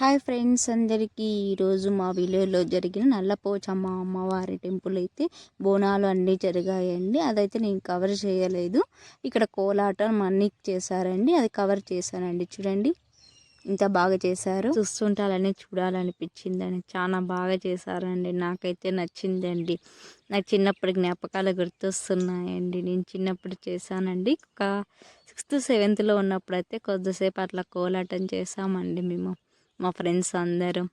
Hi friends అందరికీ ఈరోజు మా విలేజ్లో జరిగిన నల్లపోచమ్మ అమ్మవారి టెంపుల్ అయితే బోనాలు అన్నీ జరిగాయండి. అదైతే నేను కవర్ చేయలేదు. ఇక్కడ కోలాటం అన్నీ చేశారండి. అది కవర్ చేశానండి. చూడండి. ఇంత బాగా చేశారు. చూస్తుంటే అలానే చూడాలనిపించిందండి. చాలా బాగా చేశారండి. నాకైతే నచ్చిందండి. నాకు చిన్నప్పుడు జ్ఞాపకాలు గుర్తొస్తున్నాయండి. నేను చిన్నప్పుడు చేశానండి. ఒక సిక్స్త్ సెవెంత్లో ఉన్నప్పుడు అయితే కొద్దిసేపు అట్లా కోలాటం చేసామండి మేము. మా ఫ్రెండ్స్ అందరం.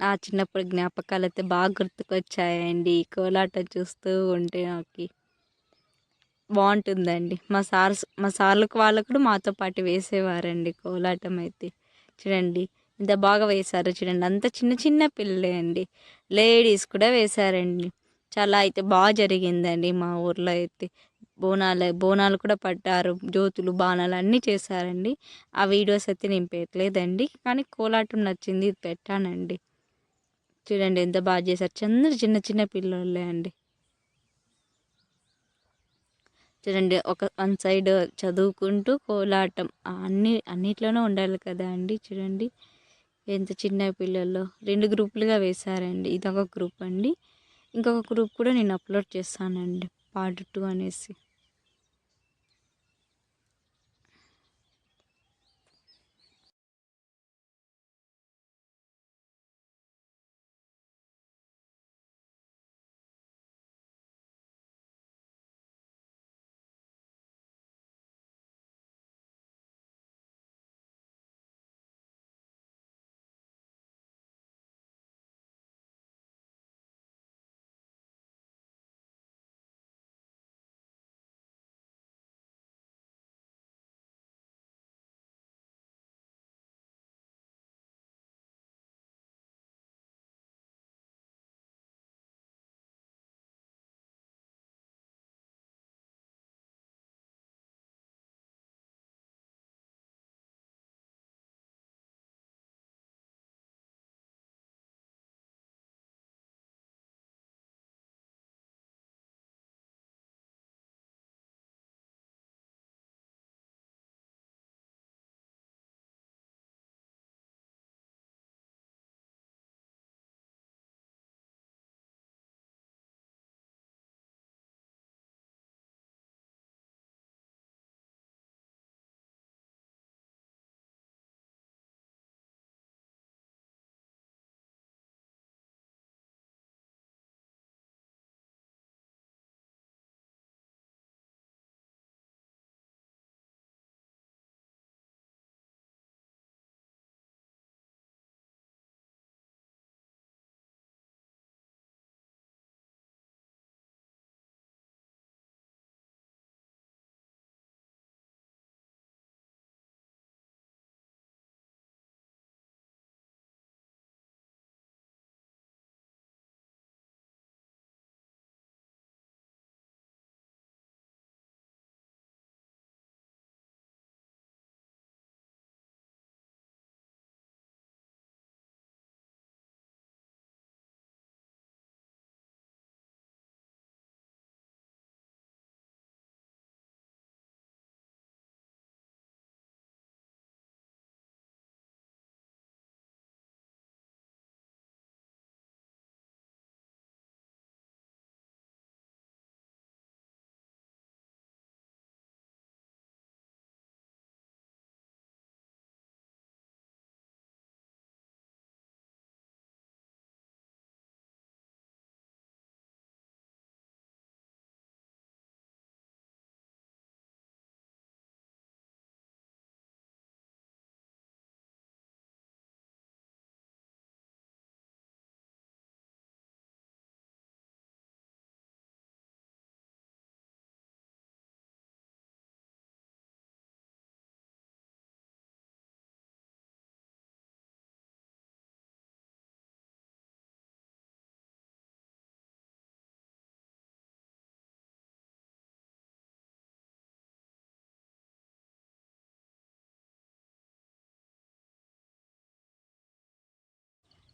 ఆ చిన్నప్పుడు జ్ఞాపకాలు అయితే బాగా గుర్తుకొచ్చాయండి. కోలాటం చూస్తూ ఉంటే నాకు బాగుంటుందండి. మా సార్ మా సార్లకు వాళ్ళు కూడా మాతో పాటు వేసేవారండి కోలాటం అయితే. చూడండి ఇంత బాగా వేశారు చూడండి. అంత చిన్న చిన్న పిల్లలే అండి. లేడీస్ కూడా వేశారండి. చాలా అయితే బాగా జరిగిందండి మా ఊర్లో అయితే. బోనాలు బోనాలు కూడా పట్టారు. జ్యోతులు బాణాలు అన్నీ చేశారండి. ఆ వీడియోస్ అయితే నేను పెట్టలేదండి. కానీ కోలాటం నచ్చింది పెట్టానండి. చూడండి ఎంత బాగా చేశారు. చంద్ర చిన్న చిన్న పిల్లలే అండి. చూడండి ఒక వన్ సైడ్ చదువుకుంటూ కోలాటం. అన్ని అన్నిట్లోనూ ఉండాలి కదా అండి. చూడండి ఎంత చిన్న పిల్లల్లో రెండు గ్రూపులుగా వేశారండి. ఇదొక గ్రూప్ అండి. ఇంకొక గ్రూప్ కూడా నేను అప్లోడ్ చేస్తానండి. పార్ట్ టూ అనేసి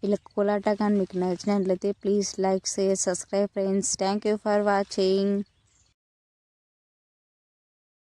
ఇలా కోలాట కానీ మీకు నచ్చినట్లయితే please like share subscribe friends thank you for watching